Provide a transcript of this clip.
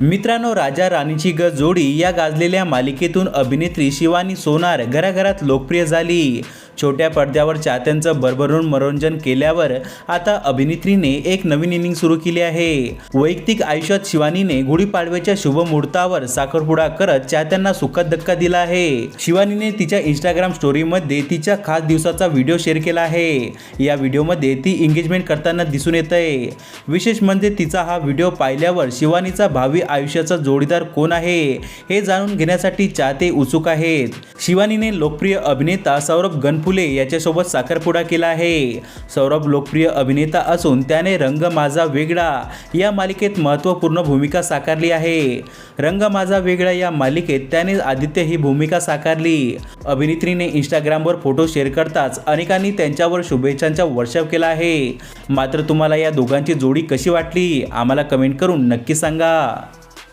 मित्रांनो राजा राणीची ग जोडी या गाजलेल्या मालिकेतून अभिनेत्री शिवानी सोनार घराघरात लोकप्रिय झाली. छोट्या पडद्यावर चाहत्यांचं भरभरून मनोरंजन केल्यावर आता अभिनेत्रीने एक नवीन इनिंग सुरू केली आहे. वैयक्तिक आयुष्यात शिवानीने गुढीपाडव्याच्या शुभ मुहूर्तावर साखरपुडा करत चाहत्यांना सुखद धक्का दिला आहे. शिवानीने तिच्या इंस्टाग्राम स्टोरीमध्ये तिच्या खास दिवसाचा व्हिडिओ शेअर केला आहे. या व्हिडिओमध्ये ती एंगेजमेंट करताना दिसून येत आहे विशेष म्हणजे तिचा हा व्हिडिओ पाहिल्यावर शिवानीचा भावी आयुष्याचा जोडीदार कोण आहे हे जाणून घेण्यासाठी चाहते उत्सुक आहेत. शिवानीने लोकप्रिय अभिनेता सौरभ फुले याच्यासोबत साखरपुडा केला आहे. सौरभ लोकप्रिय अभिनेता असून त्याने रंग माझा वेगळा या मालिकेत महत्त्वपूर्ण भूमिका साकारली आहे. रंग माझा वेगळा या मालिकेत त्याने आदित्य ही भूमिका साकारली. अभिनेत्रीने इंस्टाग्रामवर फोटो शेअर करताच अनेकांनी त्यांच्यावर शुभेच्छांचा वर्षाव केला आहे. मात्र तुम्हाला या दोघांची जोडी कशी वाटली? आम्हाला कमेंट करून नक्की सांगा.